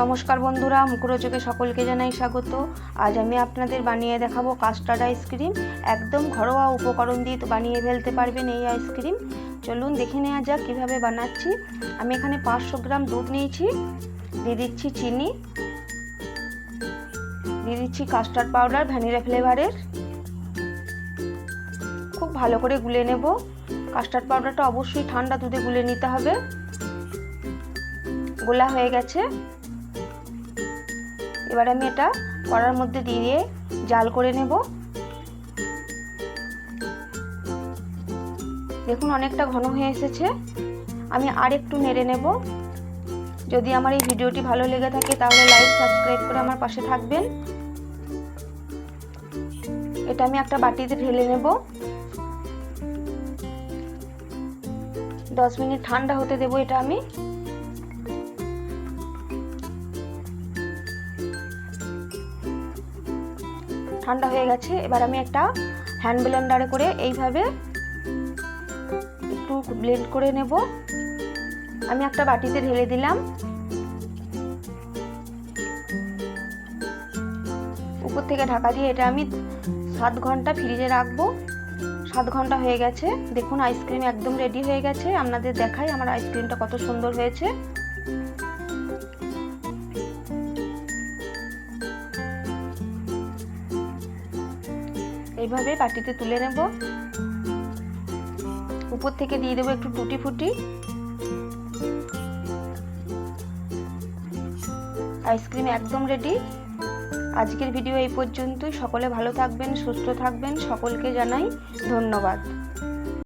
নমস্কার বন্ধুরা, মুখরোচকে সকলকে জানাই স্বাগত। আজ আমি আপনাদের বানিয়ে দেখাবো কাস্টার্ড আইসক্রিম একদম ঘরোয়া উপকরণ দিয়ে তো বানিয়ে ফেলতে পারবেন এই আইসক্রিম চলুন দেখে নেওয়া যাক কীভাবে বানাচ্ছি। আমি এখানে পাঁচশো গ্রাম দুধ নিয়েছি, দিয়ে দিচ্ছি চিনি, দিয়ে দিচ্ছি কাস্টার্ড পাউডার ভ্যানিলা ফ্লেভারের খুব ভালো করে গুলে নেব। কাস্টার্ড পাউডারটা অবশ্যই ঠান্ডা দুধে গুলে নিতে হবে। গোলা হয়ে গেছে। এবার আমি এটা কড়ার মধ্যে দিয়ে জাল করে নেব। দেখুন অনেকটা ঘন হয়ে এসেছে। আমি আর একটু নেড়ে নেব। যদি আমার এই ভিডিওটি ভালো লেগে থাকে তাহলে লাইক, সাবস্ক্রাইব করে আমার পাশে থাকবেন। এটা আমি একটা বাটিতে ঢেলে নেব। দশ মিনিট ঠান্ডা হতে দেবো এটা আমি। ঠান্ডা হয়ে গেছে, এবার আমি একটা হ্যান্ড ব্লেন্ডারে করে এইভাবে একটু ব্লেন্ড করে নেব। আমি একটা বাটিতে ঢেলে দিলাম। উপর থেকে ঢাকা দিয়ে এটা আমি সাত ঘণ্টা ফ্রিজে রাখব। সাত ঘণ্টা হয়ে গেছে। দেখুন আইসক্রিম একদম রেডি হয়ে গেছে। আপনাদের দেখাই আমার আইসক্রিমটা কত সুন্দর হয়েছে। এইভাবে বাটিতে তুলে নেব। উপর থেকে দিয়ে দেবো একটু টুটি ফুটি। আইসক্রিম একদম রেডি আজকের ভিডিও এই পর্যন্তই। সকলে ভালো থাকবেন, সুস্থ থাকবেন। সকলকে জানাই ধন্যবাদ।